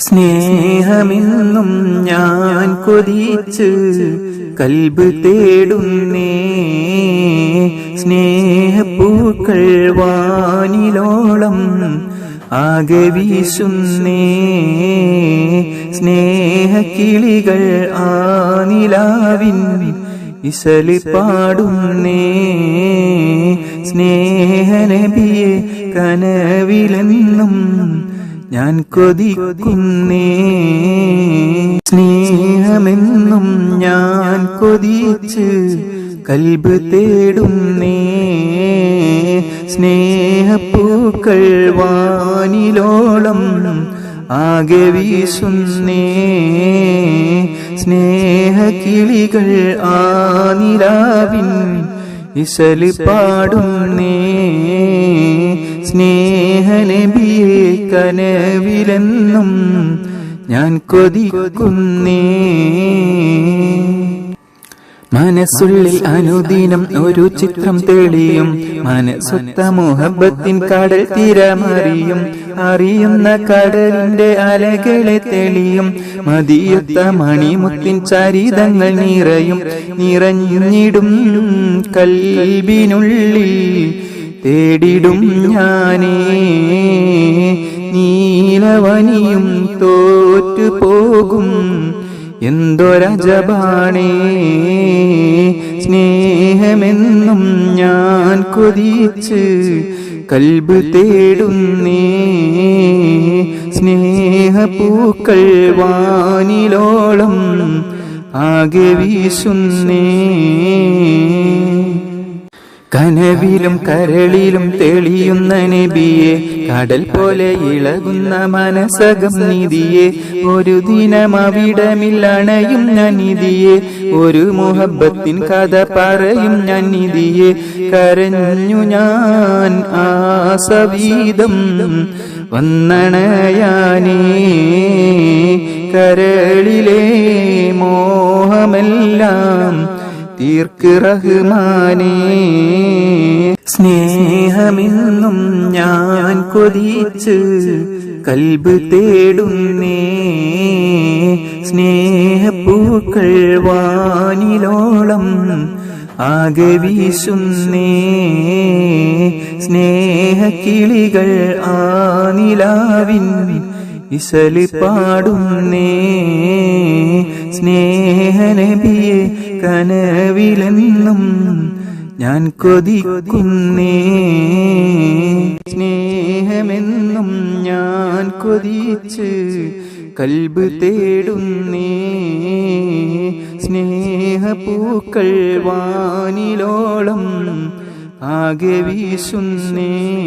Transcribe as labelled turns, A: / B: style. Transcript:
A: സ്നേഹമെന്നും ഞാൻ കൊതിച്ച് കൽബ് തേടുന്നേ. സ്നേഹപ്പൂക്കൾ വാനിലോളം ആകെ വീശുന്നേ. സ്നേഹക്കിളികൾ ആ നിലാവിൻ ഇസലി പാടുന്നേ. സ്നേഹനബിയെ കനവിലെന്നും ഞാൻ കൊതിക്കുന്നേ. സ്നേഹമെന്നും ഞാൻ കൊതിച്ച് കൽബ് തേടുന്നേ. സ്നേഹപ്പൂക്കൾ വാനിലോളം ആകെ വീശുന്നേ. സ്നേഹക്കിളികൾ ആ നിലാവിൻ ഇസലി പാടുന്നേ. സ്നേഹനബിയെ കനവിലെന്നും ഞാൻ കൊതിക്കുന്നേ. മനസ്സുള്ളിൽ അനുദിനം ഒരു ചിത്രം തെളിയും. മനസ്സുത്ത മുഹബത്തിൻ കടൽ തിരമറിയും. അറിയുന്ന കടലിന്റെ അലകളെ തെളിയും. മതിയുത്ത മണിമുത്തിൻ ചരിതങ്ങൾ നിറയും. നിറഞ്ഞിടും കൽബിനുള്ളിൽ തേടിടും ഞാനേ. നീലവനിയും തോറ്റു പോകും. എന്തൊരജബാണേ സ്നേഹമെന്നും ഞാൻ കൊതിച്ച് കൽബ് തേടുന്നേ. സ്നേഹപ്പൂക്കൾ വാനിലോളം ആകെ വീശുന്നേ. കനവിലും കരളിലും തെളിയുന്ന നബിയെ കടൽ പോലെ ഇളകുന്ന മനസകം നിധിയെ ഒരു ദിനം അവിടമില്ലണയും ഞാൻ നിധിയെ ഒരു മുഹബത്തിൻ കഥ പറയും ഞാൻ നിധിയെ കരഞ്ഞു ഞാൻ ആ സവീതം വന്നണയാനേ കരളിലെ മോഹമെല്ലാം തീർക്ക് റഹ്മാനേ. സ്നേഹമെന്നും ഞാൻ കൊതിച്ച് കൽബ് തേടുന്നേ. സ്നേഹപ്പൂക്കൾ വാനിലോളം ആകെ വീശുന്നേ. സ്നേഹക്കിളികൾ ആ നിലാവിൻ ഇസലി പാടുന്നേ. സ്നേഹനബിയെ കനവിലെന്നും ഞാൻ കൊതിക്കുന്നേ. സ്നേഹമെന്നും ഞാൻ കൊതിച്ച് കൽബ് തേടുന്നേ. സ്നേഹപ്പൂക്കൾ വാനിലോളം ആകെ വീശുന്നേ.